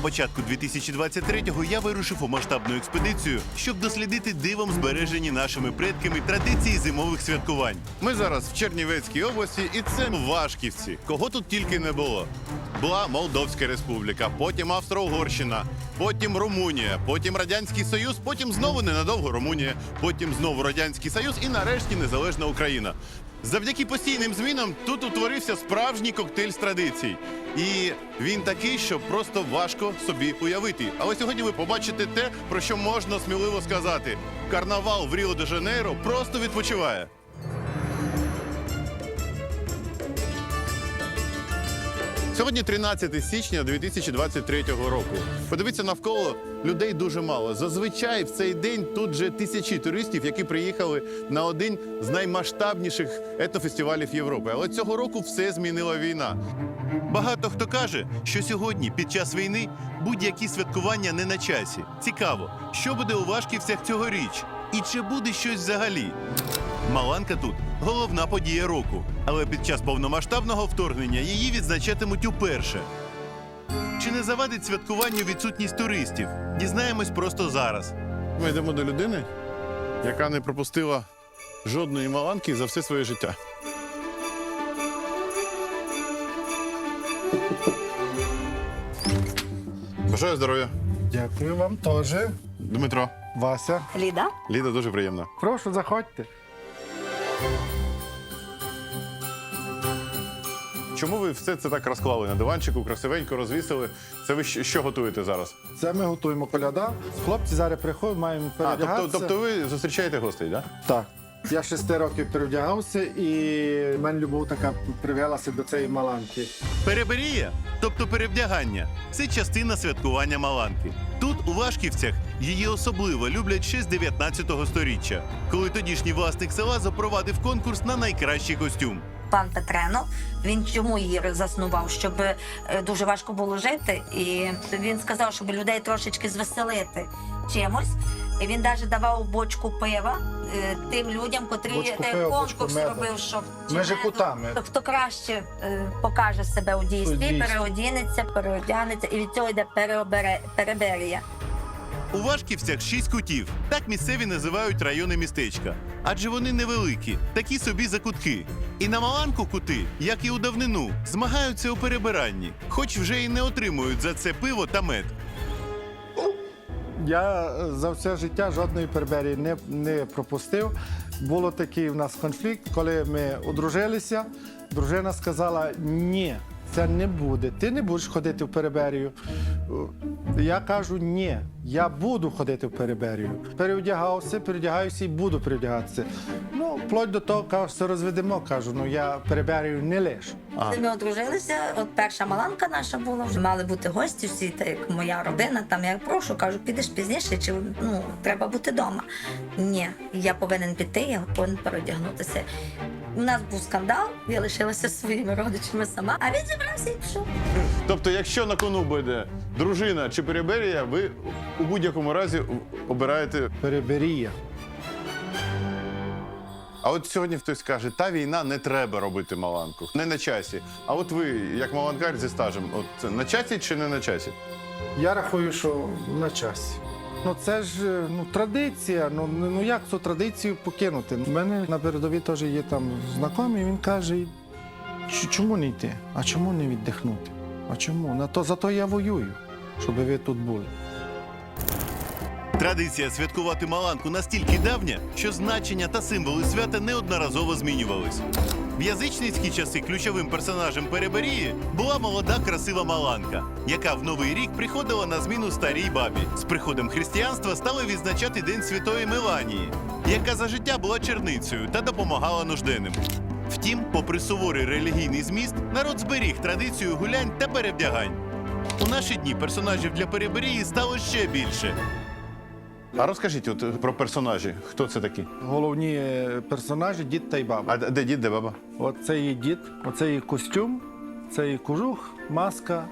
початку 2023-го я вирушив у масштабну експедицію, щоб дослідити дивом збережені нашими предками традиції зимових святкувань. Ми зараз в Чернівецькій області, і це Вашківці. Кого тут тільки не було. Була Молдовська Республіка, потім Австро-Угорщина, потім Румунія, потім Радянський Союз, потім знову ненадовго Румунія, потім знову Радянський Союз і нарешті незалежна Україна. Завдяки постійним змінам тут утворився справжній коктейль з традицій. І він такий, що просто важко собі уявити. Але сьогодні ви побачите те, про що можна сміливо сказати: карнавал в Ріо де Жанейро просто відпочиває. Сьогодні 13 січня 2023 року. Подивіться навколо людей дуже мало. Зазвичай в цей день тут же тисячі туристів, які приїхали на один з наймасштабніших етнофестивалів Європи. Але цього року все змінила війна. Багато хто каже, що сьогодні, під час війни, будь-які святкування не на часі. Цікаво, що буде у Вашківцях цьогоріч, і чи буде щось взагалі. Маланка тут головна подія року, але під час повномасштабного вторгнення її відзначатимуть уперше. Чи не завадить святкуванню відсутність туристів? Дізнаємось просто зараз. Ми йдемо до людини, яка не пропустила жодної маланки за все своє життя. Бажаю здоров'я. Дякую вам теж. Дмитро, Вася, Ліда? Ліда дуже приємно. прошу, заходьте. Чому ви все це так розклали на диванчику, красивенько розвісили? Це ви що, готуєте зараз? Це ми готуємо коляда. Хлопці зараз приходять, маємо А, тобто, тобто ви зустрічаєте гостей, так? Так. Я шести років перевдягався, і в мене любов така привелася до цієї маланки. Переберія, тобто перевдягання, це частина святкування Маланки. Тут, у Вашківцях, її особливо люблять ще з 19 століття, коли тодішній власник села запровадив конкурс на найкращий костюм. Пан Петрено. Він чому її заснував? Щоб е, дуже важко було жити. І він сказав, щоб людей трошечки звеселити чимось. І він навіть давав бочку пива е, тим людям, котрі Бочку е, пива, конкурс меду. робив, щоб чи Межі меду, кутами. Хто краще е, покаже себе у дійстві, дійстві. переодінеться, переодягнеться, і від цього йде переобере, переберія. У Вашківцях шість кутів. Так місцеві називають райони містечка. Адже вони невеликі, такі собі закутки. І на Маланку кути, як і у давнину, змагаються у перебиранні, хоч вже і не отримують за це пиво та мед. Я е, за все життя жодної переберії не, не пропустив. Було такий в нас конфлікт, коли ми одружилися. Дружина сказала: ні, це не буде. Ти не будеш ходити в переберію. Я кажу, ні, я буду ходити в переберію. Переодягався, переодягаюся і буду переодягатися. Ну, вплоть до того, кажу, все розведемо. Кажу, ну я переберію не лишу. Коли ми одружилися, от перша маланка наша була, вже мали бути гості всі, так як моя родина. Там я прошу, кажу, підеш пізніше, чи ну треба бути вдома. Ні, я повинен піти, я повинен переодягнутися. У нас був скандал, я лишилася зі своїми родичами сама, а він зібрався і пішов. Тобто, якщо на кону буде дружина чи переберія, ви у будь-якому разі обираєте. Переберія. А от сьогодні хтось каже, та війна не треба робити маланку, не на часі. А от ви, як маланкар зі стажем, от це на часі чи не на часі? Я рахую, що на часі. Ну це ж е, ну, традиція. Ну, ну ну, як цю традицію покинути? У мене на передовій теж є там знайомий, він каже: чому не йти? А чому не віддихнути? А чому? На то зато я воюю, щоб ви тут були. Традиція святкувати Маланку настільки давня, що значення та символи свята неодноразово змінювались. В язичницькі часи ключовим персонажем Переберії була молода красива Маланка, яка в новий рік приходила на зміну старій бабі. З приходом християнства стали відзначати День Святої Меланії, яка за життя була черницею та допомагала нужденним. Втім, попри суворий релігійний зміст, народ зберіг традицію гулянь та перевдягань. У наші дні персонажів для Переберії стало ще більше. А розкажіть от про персонажі. Хто це такі? Головні е, персонажі дід та й баба. А де дід, де баба? От це є дід, оце є костюм, це є кожух, маска,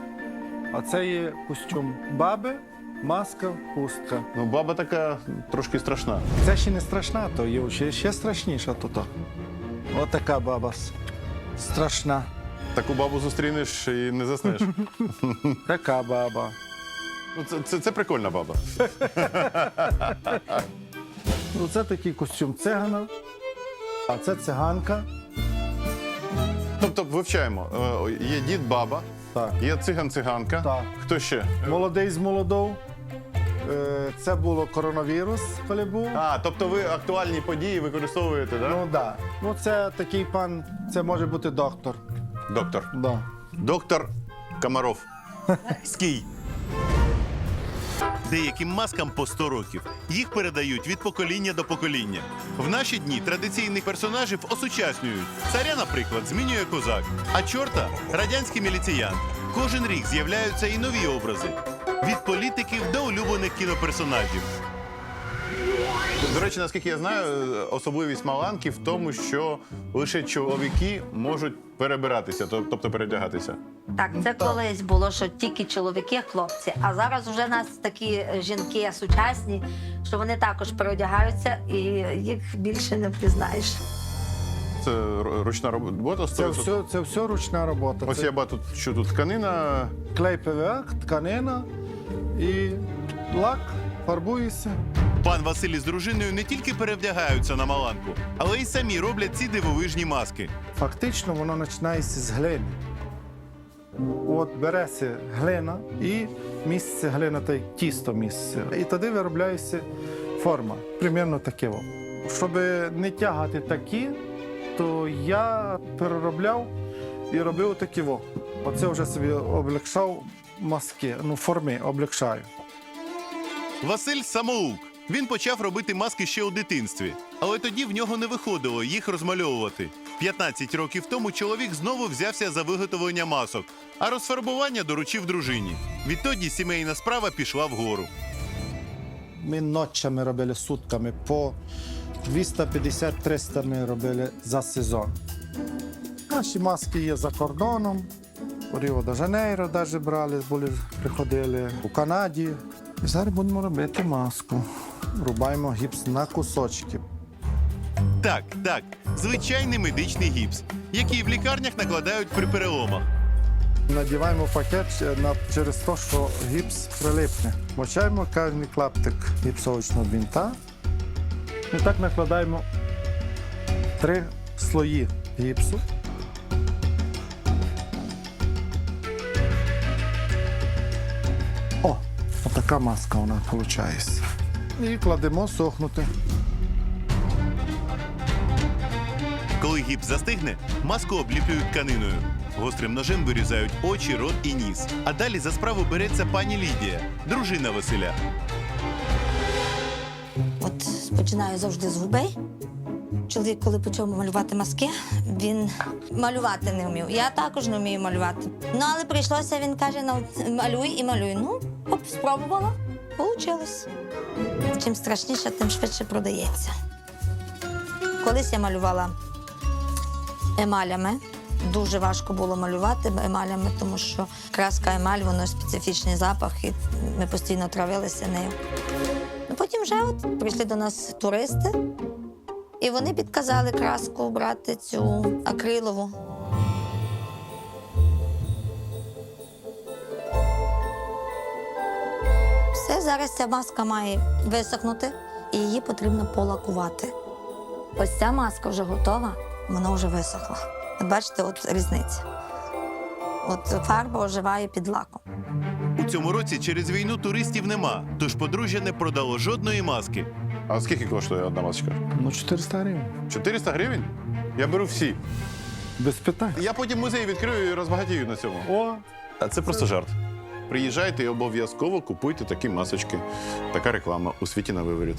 а це є костюм баби, маска, хустка. Ну, баба така трошки страшна. Це ще не страшна, то є ще, ще страшніша то то. Така баба с- страшна. Таку бабу зустрінеш і не заснеш. Така баба. Ну, це, це, це прикольна баба. Ну, це такий костюм цигана, а це циганка. Тобто вивчаємо. Е, Є дід, баба, Так. є циган-циганка. Так. Хто ще? Молодий з молодов. Е, Це було коронавірус, коли був. А, тобто ви актуальні події використовуєте, так? Ну так. Да. Ну, це такий пан, це може бути доктор. Доктор. Да. Доктор Комаров. Скій. Деяким маскам по 100 років. Їх передають від покоління до покоління. В наші дні традиційних персонажів осучаснюють. Царя, наприклад, змінює козак, а чорта радянський міліціян. Кожен рік з'являються і нові образи. Від політиків до улюблених кіноперсонажів. До речі, наскільки я знаю, особливість Маланки в тому, що лише чоловіки можуть перебиратися, тоб- тобто передягатися. Так, це колись було, що тільки чоловіки, хлопці. А зараз вже нас такі е, жінки сучасні, що вони також переодягаються і їх більше не впізнаєш. Це ру- ручна робота? Це 100%? все, це все ручна робота. Ось Це я бачу, що тут тканина. клей ПВА, тканина і лак, фарбується. Пан Василій з дружиною не тільки перевдягаються на Маланку, але й самі роблять ці дивовижні маски. Фактично воно починається з глини. От береться глина і місце глина та тісто місце. І тоді виробляється форма. Примірно таке. Щоб не тягати такі, то я переробляв і робив такі. Оце вже собі облегшав маски, ну форми облегшаю. Василь самоук. Він почав робити маски ще у дитинстві, але тоді в нього не виходило їх розмальовувати. 15 років тому чоловік знову взявся за виготовлення масок, а розфарбування доручив дружині. Відтоді сімейна справа пішла вгору. Ми ночами робили сутками по 250-300 ми робили за сезон. Наші маски є за кордоном. У Ріо де Жанейро навіть брали, були, приходили у Канаді. І зараз будемо робити маску. Рубаємо гіпс на кусочки. Так, так, звичайний медичний гіпс, який в лікарнях накладають при переломах. Надіваємо пакет на, через те, що гіпс прилипне. Мочаємо кожен клаптик гіпсовочного бінта. І так накладаємо три слої гіпсу. Отака маска вона виходить. І кладемо сохнути. Коли гіпс застигне, маску обліплюють тканиною. Гострим ножем вирізають очі, рот і ніс. А далі за справу береться пані Лідія, дружина Василя. От починаю завжди з губей. Чоловік, коли почав малювати маски, він малювати не вмів. Я також не вмію малювати. Ну, але прийшлося, він каже: ну, малюй і малюй. Ну, оп, спробувала, Получилось. Чим страшніше, тим швидше продається. Колись я малювала емалями. Дуже важко було малювати емалями, тому що краска емаль, воно специфічний запах, і ми постійно травилися нею. Ну, потім вже от прийшли до нас туристи, і вони підказали краску брати цю акрилову. Зараз ця маска має висохнути, і її потрібно полакувати. Ось ця маска вже готова, вона вже висохла. Бачите, от різниця. От фарба оживає під лаком. У цьому році через війну туристів нема, тож подружжя не продало жодної маски. А скільки коштує одна масочка? Ну, 400 гривень. 400 гривень? Я беру всі. Без питань. Я потім музей відкрию і розбагатію на цьому. О, А це просто жарт. Приїжджайте і обов'язково купуйте такі масочки. Така реклама у світі на виворіт.